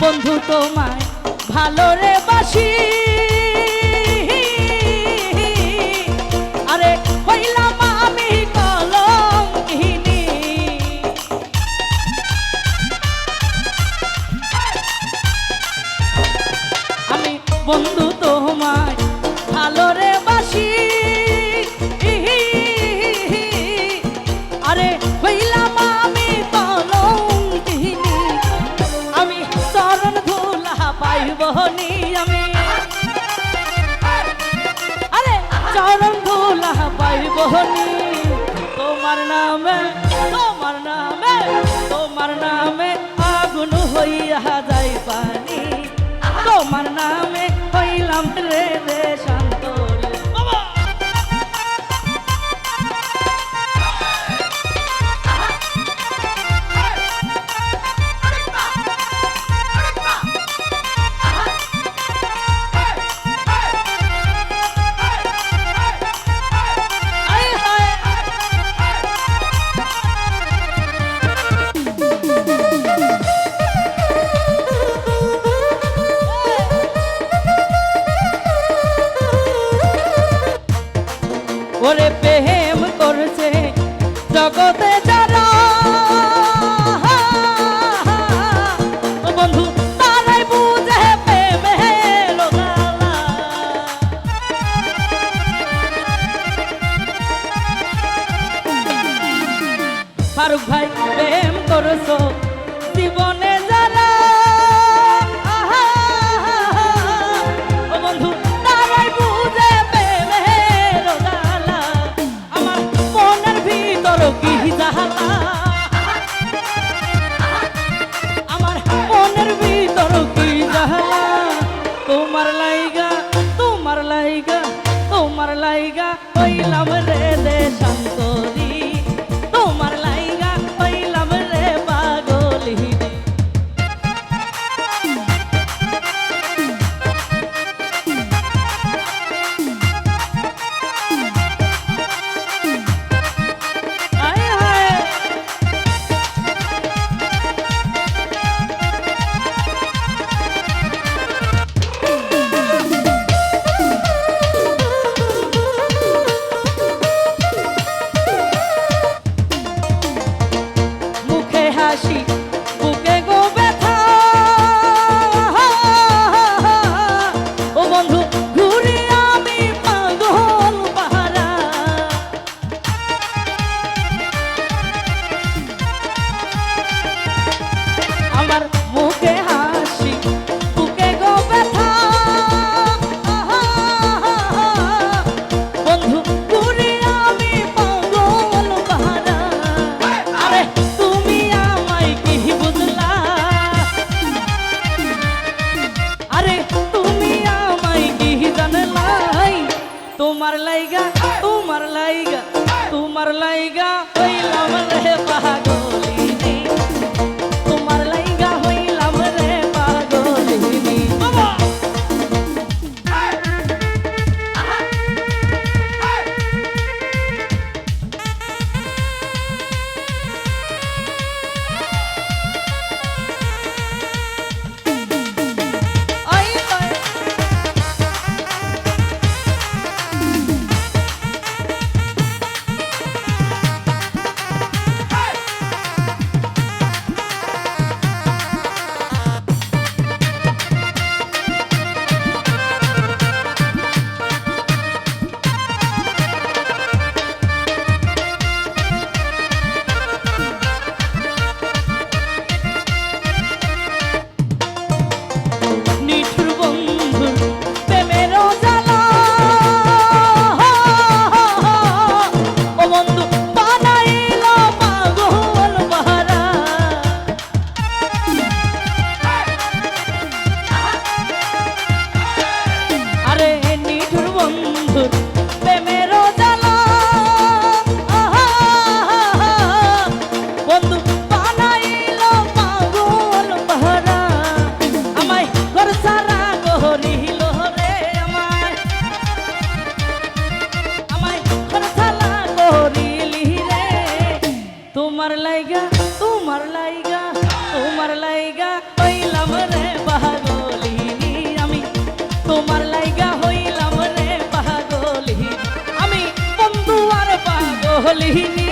বন্ধু তোমায় ভালো রে বাসি। নামে তোমার নামে তোমার নামে আগুন হইয়া যায় পানি। তোমার নামে হইলাম রে দেশা ¡Vale! তোমার লাইগা তোমার লাইগা তোমার লাইগা হইলাম রে পাগল। তোমার লাইগা তোমার লাইগা তোমার লাইগা হইলাম রে পাগলিনী আমি তোমার লাইগা হইলাম রে পাগলিনী আমি বন্ধু আর পাগলিনী